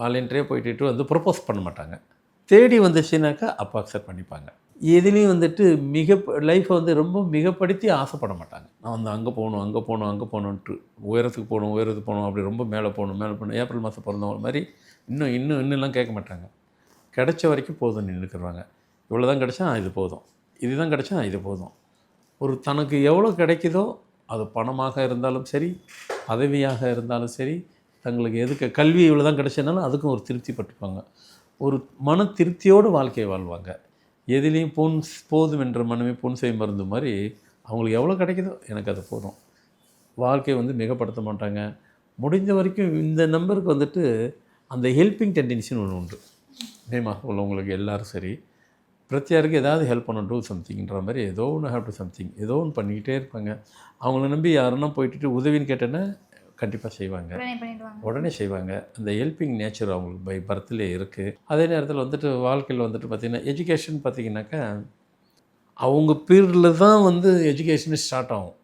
வாலண்டியரே போயிட்டு வந்து ப்ரப்போஸ் பண்ண மாட்டாங்க. தேடி வந்துச்சுனாக்கா அப்போ அக்செப்ட் பண்ணிப்பாங்க. எதுலேயும் வந்துட்டு மிக லைஃப்பை வந்து ரொம்ப மிகப்படுத்தி ஆசைப்பட மாட்டாங்க. நான் வந்து அங்கே போகணும் அங்கே போகணும் அங்கே போகணுன்ட்டு உயரத்துக்கு போகணும் உயரத்துக்கு போகணும் அப்படி ரொம்ப மேலே போகணும் மேலே போகணும். ஏப்ரல் மாதம் பிறந்தவங்க மாதிரி இன்னும் இன்னும் இன்னும்லாம் கேட்க மாட்டாங்க. கிடைச்ச வரைக்கும் போதும் நின்றுக்குறாங்க இவ்வளோ தான் கிடைச்சா இது போதும். இதுதான் கிடச்சா இது போதும். ஒரு தனக்கு எவ்வளோ கிடைக்குதோ அது பணமாக இருந்தாலும் சரி பதவியாக இருந்தாலும் சரி தங்களுக்கு எதுக்கு கல்வி இவ்வளோ தான் கிடைச்சதுனாலும் அதுக்கும் ஒரு திருப்தி பட்டுப்பாங்க. ஒரு மன திருப்தியோடு வாழ்க்கையை வாழ்வாங்க. எதுலேயும் பொன் போதும் என்ற மனமே பொன் செய்ய மருந்து மாதிரி அவங்களுக்கு எவ்வளோ கிடைக்குதோ எனக்கு அது போதும். வாழ்க்கையை வந்து மிகப்படுத்த மாட்டாங்க. முடிஞ்ச வரைக்கும் இந்த நம்பருக்கு வந்துட்டு அந்த ஹெல்பிங் டெண்டன்சின்னு ஒன்று உண்டு. நேமாக உள்ளவங்களுக்கு எல்லோரும் சரி. பிரத்தியாருக்கு ஏதாவது ஹெல்ப் பண்ண டூ சம்திங்ன்ற மாதிரி ஏதோ ஒன்று ஹேவ் டு சம்திங் ஏதோ ஒன்று பண்ணிக்கிட்டே இருப்பாங்க. அவங்கள நம்பி யாருன்னா போயிட்டு உதவின்னு கேட்டேன்னா கண்டிப்பாக செய்வாங்க. உடனே செய்வாங்க. அந்த ஹெல்பிங் நேச்சர் அவங்களுக்கு பை பர்த்லேயே இருக்குது அதே நேரத்தில் வந்துட்டு வாழ்க்கையில் வந்துட்டு பார்த்திங்கன்னா எஜுகேஷன் பார்த்திங்கனாக்கா அவங்க பீரியடில் தான் வந்து எஜுகேஷனே ஸ்டார்ட் ஆகும்.